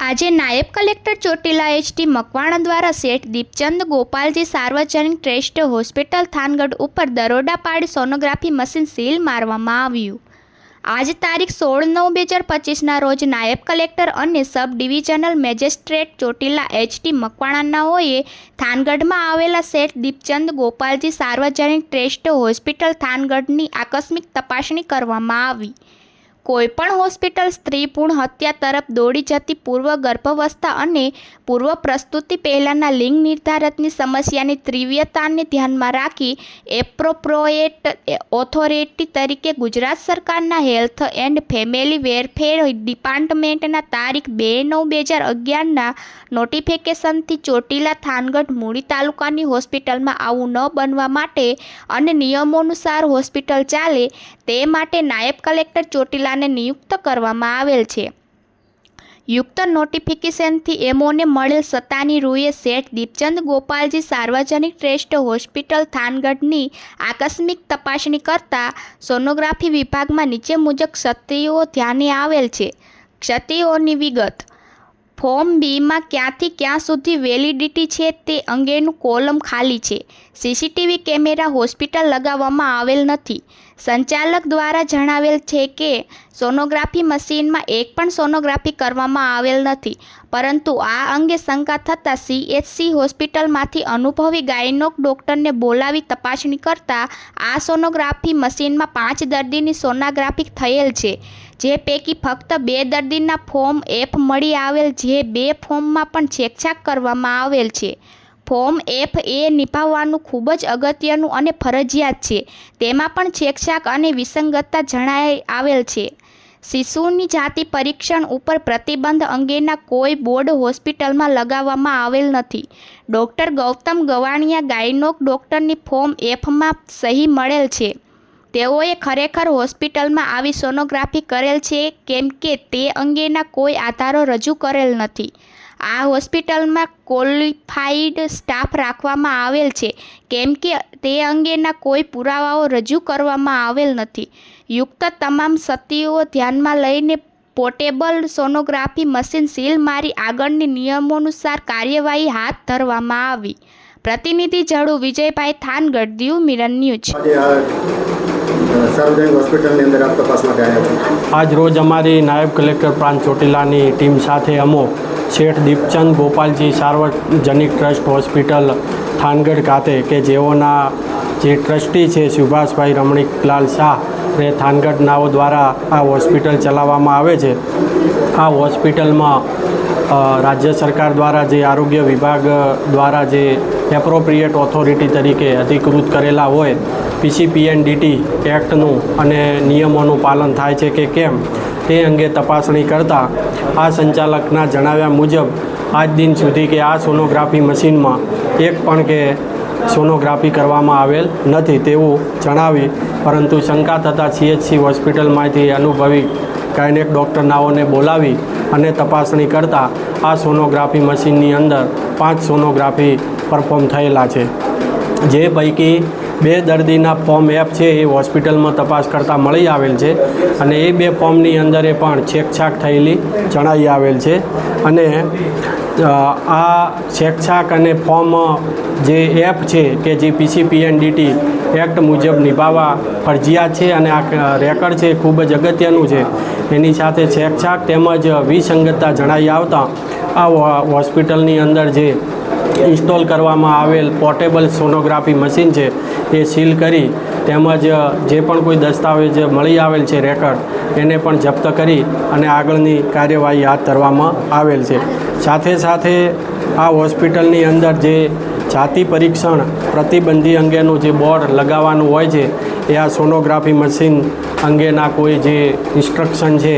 આજે નાયબ collector Chotila HT Makwana દ્વારા શેઠ દીપચંદ ગોપાલજી સાર્વજનિક ટ્રસ્ટ હોસ્પિટલ થાનગઢ ઉપર દરોડા પાડી સોનોગ્રાફી મશીન સીલ મારવામાં આવ્યું. આજ તારીખ સોળ નવ બે હજાર પચીસના રોજ નાયબ કલેક્ટર અને sub divisional magistrate Chotila HT મકવાણાનાઓએ થાનગઢમાં આવેલા શેઠ દીપચંદ ગોપાલજી સાર્વજનિક ટ્રસ્ટ હોસ્પિટલ થાનગઢની આકસ્મિક તપાસણી કરવામાં આવી. કોઈપણ હોસ્પિટલ સ્ત્રી પૂર્ણ હત્યા તરફ દોડી જતી પૂર્વ ગર્ભાવસ્થા અને પૂર્વ પ્રસ્તુતિ પહેલાંના લિંગ નિર્ધારણની સમસ્યાની તીવ્રતાને ધ્યાનમાં રાખી એપ્રોપ્રોએટ ઓથોરિટી તરીકે ગુજરાત સરકારના હેલ્થ એન્ડ ફેમિલી વેરફેર ડિપાર્ટમેન્ટના તારીખ બે નવ બે હજાર અગિયારના નોટિફિકેશનથી ચોટીલા થાનગઢ મૂળી તાલુકાની હોસ્પિટલમાં આવું ન બનવા માટે અને નિયમોનુસાર હોસ્પિટલ ચાલે તે માટે નાયબ કલેક્ટર ચોટીલાને નિયુક્ત કરવામાં આવેલ છે. યુક્ત નોટિફિકેશનથી એમઓને મળેલ સત્તાની રૂએ શેઠ દીપચંદ ગોપાલજી સાર્વજનિક ટ્રસ્ટ હોસ્પિટલ થાનગઢની આકસ્મિક તપાસણી કરતા સોનોગ્રાફી વિભાગમાં નીચે મુજબ ક્ષતિઓ ધ્યાને આવેલ છે. ક્ષતિઓની વિગત. ફોર્મ બીમાં ક્યાંથી ક્યાં સુધી વેલિડિટી છે તે અંગેનું કોલમ ખાલી છે. સીસીટીવી કેમેરા હોસ્પિટલ લગાવવામાં આવેલ નથી. સંચાલક દ્વારા જણાવેલ છે કે, સોનોગ્રાફી મશીનમાં એક પણ સોનોગ્રાફી કરવામાં આવેલ નથી, પરંતુ આ અંગે શંકા થતાં સીએચસી હોસ્પિટલમાંથી અનુભવી ગાયનોક ડૉક્ટરને બોલાવી તપાસણી કરતાં આ સોનોગ્રાફી મશીનમાં પાંચ દર્દીની સોનોગ્રાફી થયેલ છે, જે પૈકી ફક્ત બે દર્દીના ફોર્મ એફ મળી આવેલ, જે બે ફોર્મમાં પણ છેકછાક કરવામાં આવેલ છે. ફોર્મ એફ એ નિભાવવાનું ખૂબ જ અગત્યનું અને ફરજિયાત છે. તેમાં પણ છેકછાક અને વિસંગતતા જણાય આવેલ છે. શિશુની જાતિ પરીક્ષણ ઉપર પ્રતિબંધ અંગેના કોઈ બોર્ડ હોસ્પિટલમાં લગાવવામાં આવેલ નથી. ડૉક્ટર ગૌતમ ગવાણિયા ગાયનોક ડૉક્ટરની ફોર્મ એફમાં સહી મળેલ છે. તેઓએ ખરેખર હોસ્પિટલમાં આવી સોનોગ્રાફી કરેલ છે, કેમ કે તે અંગેના કોઈ આધારો રજૂ કરેલ નથી. આ હોસ્પિટલમાં ક્વોલિફાઈડ સ્ટાફ રાખવામાં આવેલ છે. કેમ કે તે અંગેના કોઈ પુરાવાઓ રજૂ કરવામાં આવેલ નથી. યુક્ત તમામ સતીઓ ધ્યાનમાં લઈને પોર્ટેબલ સોનોગ્રાફી મશીન સીલ મારી આગળની નિયમોનુસાર કાર્યવાહી હાથ ધરવામાં આવી. પ્રતિનિધિ જડુ વિજયભાઈ થાનગઢ દીવ મિરન ન્યૂઝ. સાર્વજનિક હોસ્પિટલની અંદર આપ તપાસ માટે આવ્યા છો. આજ રોજ અમારી નાયબ કલેક્ટર પ્રાંત ચોટીલાની ટીમ સાથે અમો શેઠ દીપચંદ ગોપાલજી સાર્વજનિક ટ્રસ્ટ હોસ્પિટલ થાનગઢ ખાતે કે જેઓના જે ટ્રસ્ટી છે સુભાષભાઈ રમણીકલાલ શાહ એ થાનગઢ નાઓ દ્વારા આ હોસ્પિટલ ચલાવવામાં આવે છે. આ હોસ્પિટલમાં રાજ્ય સરકાર દ્વારા જે આરોગ્ય વિભાગ દ્વારા જે એપ્રોપ્રિએટ ઓથોરિટી તરીકે અધિકૃત કરેલા હોય, પીસીપીએનડીટી એક્ટનું અને નિયમોનું પાલન થાય છે કે કેમ? તે અંગે તપાસણી કરતાં આ સંચાલકના જણાવ્યા મુજબ, આજ દિન સુધી કે આ સોનોગ્રાફી મશીનમાં એક પણ કે સોનોગ્રાફી કરવામાં આવેલ નથી તેવું જણાવી, પરંતુ શંકા થતાં સીએચસી હોસ્પિટલમાંથી અનુભવી ગાયનેક ડૉક્ટરનાઓને બોલાવી અને તપાસણી કરતાં આ સોનોગ્રાફી મશીનની અંદર પાંચ સોનોગ્રાફી પરફોર્મ થયેલા છે. જે પૈકી બે દર્દીના ફોર્મ એફ છે, એ હોસ્પિટલમાં તપાસ કરતાં મળી આવેલ છે અને એ બે ફોર્મની અંદર પણ છેકછાક થયેલી જણાઈ આવેલ છે અને આ છેકછાક અને ફોર્મ જે એપ છે કે જે પીસીપીએનડીટી એક્ટ મુજબ નિભાવવા ફરજિયાત છે અને આ રેકર્ડ છે ખૂબ જ અગત્યનું છે. એની સાથે છેકછાક તેમજ વિસંગતતા જણાઈ આવતા આ હોસ્પિટલની અંદર જે ઇન્સ્ટોલ કરવામાં આવેલ પોર્ટેબલ સોનોગ્રાફી મશીન છે, એ સીલ કરી તેમજ જે પણ કોઈ દસ્તાવેજ મળી આવેલ છે રેકર્ડ, એને પણ જપ્ત કરી અને આગળની કાર્યવાહી હાથ ધરવામાં આવેલ છે. સાથે સાથે, આ હોસ્પિટલની અંદર જે જાતિ પરીક્ષણ પ્રતિબંધી અંગેનું જે બોર્ડ લગાવવાનું હોય છે એ આ સોનોગ્રાફી મશીન અંગેના કોઈ જે ઇન્સ્ટ્રક્શન છે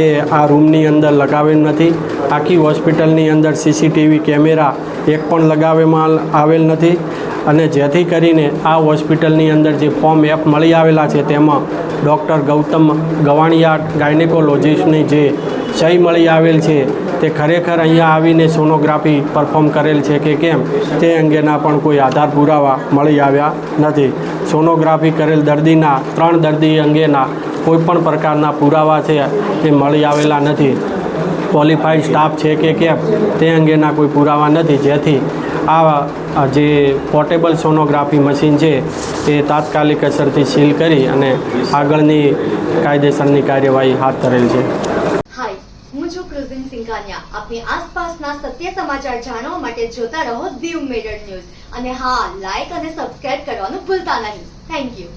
એ આ રૂમની અંદર લગાવેલ નથી. આખી હોસ્પિટલની અંદર સીસીટીવી કેમેરા એક પણ લગાવવામાં આવેલ નથી અને જેથી કરીને આ હોસ્પિટલની અંદર જે ફોર્મ એપ મળી આવેલા છે તેમાં ડૉક્ટર ગૌતમ ગવાણિયા ગાયનેકોલોજીસ્ટની જે સહી મળી આવેલ છે તે ખરેખર અહીંયા આવીને સોનોગ્રાફી પરફોર્મ કરેલ છે કે કેમ તે અંગેના પણ કોઈ આધાર પુરાવા મળી આવ્યા નથી. સોનોગ્રાફી કરેલ દર્દીના, ત્રણ દર્દી અંગેના કોઈપણ પ્રકારના પુરાવા છે એ મળી આવેલા નથી. ક્વોલિફાઈડ સ્ટાફ છે કે કેમ, તે અંગેના કોઈ પુરાવા નથી. જેથી આ જે પોર્ટેબલ સોનોગ્રાફી મશીન છે, એ તાત્કાલિક અસરથી સીલ કરી અને આગળની કાયદેસરની કાર્યવાહી હાથ ધરેલ છે. આપની આસપાસના સત્ય સમાચાર જાણવા માટે જોતા રહો દીવ મેડર ન્યૂઝ અને હા લાઈક અને સબસ્ક્રાઇબ કરવાનું ભૂલતા નહીં. Thank you